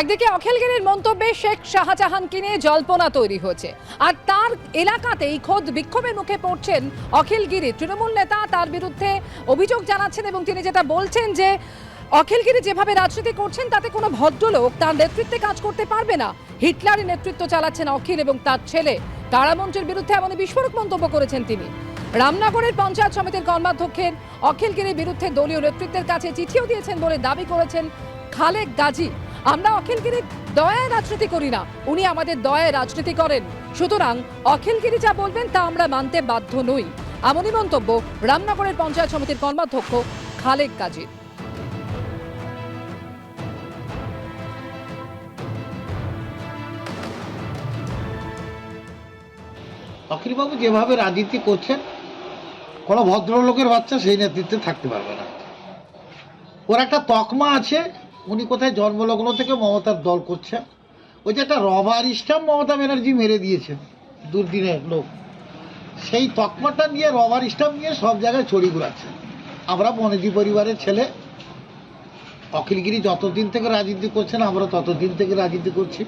একদিকে অখিলগিরির মন্তব্যে শেখ শাহজাহানকে নিয়ে জল্পনা তৈরি হয়েছে। আর তার এলাকাতেই খোদ বিক্ষোভের মুখে পড়ছেন অখিলগিরি তৃণমূল নেতা তার বিরুদ্ধে অভিযোগ জানাচ্ছেন এবং তিনি যেটা বলছেন যে অখিলগিরি যেভাবে রাজনীতি করছেন, তাতে কোনো ভদ্রলোক তার নেতৃত্বে কাজ করতে পারবে না। হিটলারের নেতৃত্ব চালাচ্ছেন অখিল এবং তার ছেলে। তারামঞ্চের বিরুদ্ধে এমন বিস্ফোরক মন্তব্য করেছেন তিনি। রামনগরের পঞ্চায়েত সমিতির কর্মাধ্যক্ষের অখিলগিরির বিরুদ্ধে দলীয় নেতৃত্বের কাছে চিঠিও দিয়েছেন বলে দাবি করেছেন খালেক গাজী। আমরা অখিলগিরির দয়ায় রাজনীতি করি না। উনি আমাদের দয়ায় রাজনীতি করেন। সুতরাং অখিলগিরি যা বলবেন তা আমরা মানতে বাধ্য নই। এমনই মন্তব্য রামনগরের পঞ্চায়েত সমিতির কর্মাধ্যক্ষ খালেক গাজীর অখিলবাবু যেভাবে রাজনীতি করছেন, কোনো ভদ্রলোকের বাচ্চা সেই নেতৃত্বে থাকতে পারবে না। ওর একটা তকমা আছে উনি কোথায় জন্মলগ্ন থেকে মমতার দল করছেন? ওই যে একটা রবার স্টাম্প মমতা ব্যানার্জি মেরে দিয়েছেন, দুর্দিনের লোক। সেই তকমাটা নিয়ে, রবার স্টাম্প নিয়ে সব জায়গায় ছড়ি ঘুরাচ্ছে। আমরা বনেদি পরিবারের ছেলে। অখিলগিরি যতদিন থেকে রাজনীতি করছেন, আমরা ততদিন থেকে রাজনীতি করছি।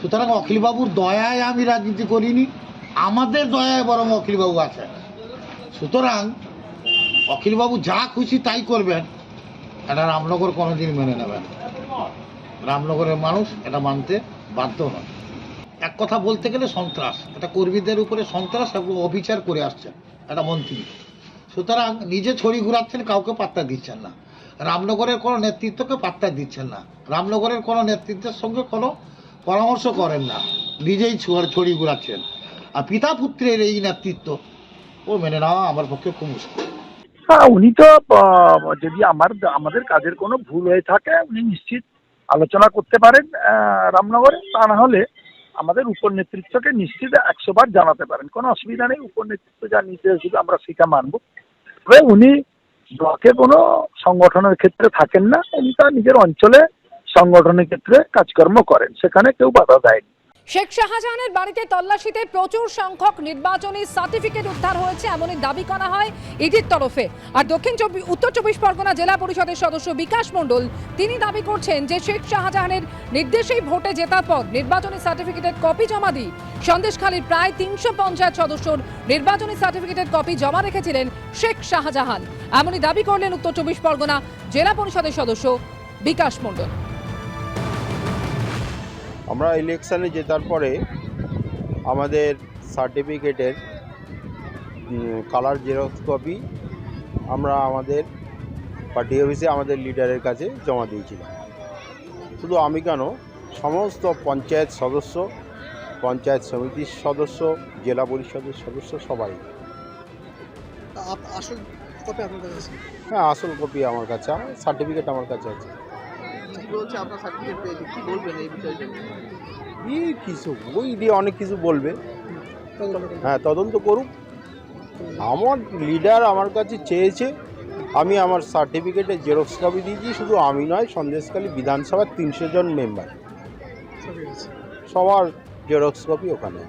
সুতরাং অখিলবাবুর দয়ায় আমি রাজনীতি করিনি। আমাদের দয়ায় বরং অখিলবাবু আছেন। সুতরাং অখিলবাবু যা খুশি তাই করবেন। এটা রামনগর কোনোদিন মেনে নেবেন না। রামনগরের মানুষ এটা মানতে বাধ্য নয়। এক কথা বলতে গেলে সন্ত্রাস, এটা কর্মীদের উপরে সন্ত্রাস এবং অবিচার করে আসছেন একটা মন্ত্রী। সুতরাং নিজে ছড়ি ঘুরাচ্ছেন, কাউকে পাত্তা দিচ্ছেন না। রামনগরের কোনো নেতৃত্বকে পাত্তা দিচ্ছেন না। রামনগরের কোনো নেতৃত্বের সঙ্গে কোনো পরামর্শ করেন না। নিজেই ছড়ি ঘুরাচ্ছেন। আর পিতা পুত্রের এই নেতৃত্ব, ও মেনে নেওয়া আমার পক্ষে খুব মুশকিল। হ্যাঁ উনি তো যদি আমার, আমাদের কাজের কোনো ভুল হয়ে থাকে, উনি নিশ্চিত আলোচনা করতে পারেন রামনগরে। তা না হলে আমাদের উপর নেতৃত্বকে নিশ্চিত একশো বার জানাতে পারেন। কোনো অসুবিধা নেই উপর নেতৃত্ব যা নির্দেশ দেবে, আমরা সেটা মানব। তবে উনি ব্লকে কোনো সংগঠনের ক্ষেত্রে থাকেন না, উনি তার নিজের অঞ্চলে সংগঠনের ক্ষেত্রে কাজকর্ম করেন। সেখানে কেউ বাধা দেয়নি। শেখ শাহজাহানের বাড়িতে তল্লাশিতে প্রচুর সংখ্যক নির্বাচনী সার্টিফিকেট উদ্ধার হয়েছে এমনই দাবি করা হয় ইডির তরফে। আর দক্ষিণ চব্বিশ উত্তর চব্বিশ পরগনা জেলা পরিষদের সদস্য বিকাশ মণ্ডল, তিনি দাবি করছেন যে শেখ শাহজাহানের নির্দেশেই ভোটে জেতার পর নির্বাচনী সার্টিফিকেটের কপি জমা দিই সন্দেশখালীর প্রায় তিনশো পঞ্চায়েত সদস্যর নির্বাচনী সার্টিফিকেটের কপি জমা রেখেছিলেন শেখ শাহজাহান। এমনই দাবি করলেন উত্তর চব্বিশ পরগনা জেলা পরিষদের সদস্য বিকাশ মণ্ডল। আমরা ইলেকশানে জেতার পরে আমাদের সার্টিফিকেটের কালার জেরক্স কপি আমরা আমাদের পার্টি অফিসে আমাদের লিডারের কাছে জমা দিয়েছিলাম। শুধু আমি কেন? সমস্ত পঞ্চায়েত সদস্য পঞ্চায়েত সমিতির সদস্য জেলা পরিষদের সদস্য সবাই। আসল কপি আপনার কাছে হ্যাঁ আসল কপি আমার কাছে আমার সার্টিফিকেট আমার কাছে আছে। বলছে আপনার সার্টিফিকেট পেয়েছে কি বলবেন এই বিষয়টা এই কিছু? ওই দিয়ে অনেক কিছু বলবে। হ্যাঁ তদন্ত করুক। আমার লিডার আমার কাছে চেয়েছে আমি আমার সার্টিফিকেটে জেরক্স কপি দিয়েছি শুধু আমি নয় সন্দেশখালী বিধানসভার তিনশো জন মেম্বার সবার জেরক্স কপি ওখানে।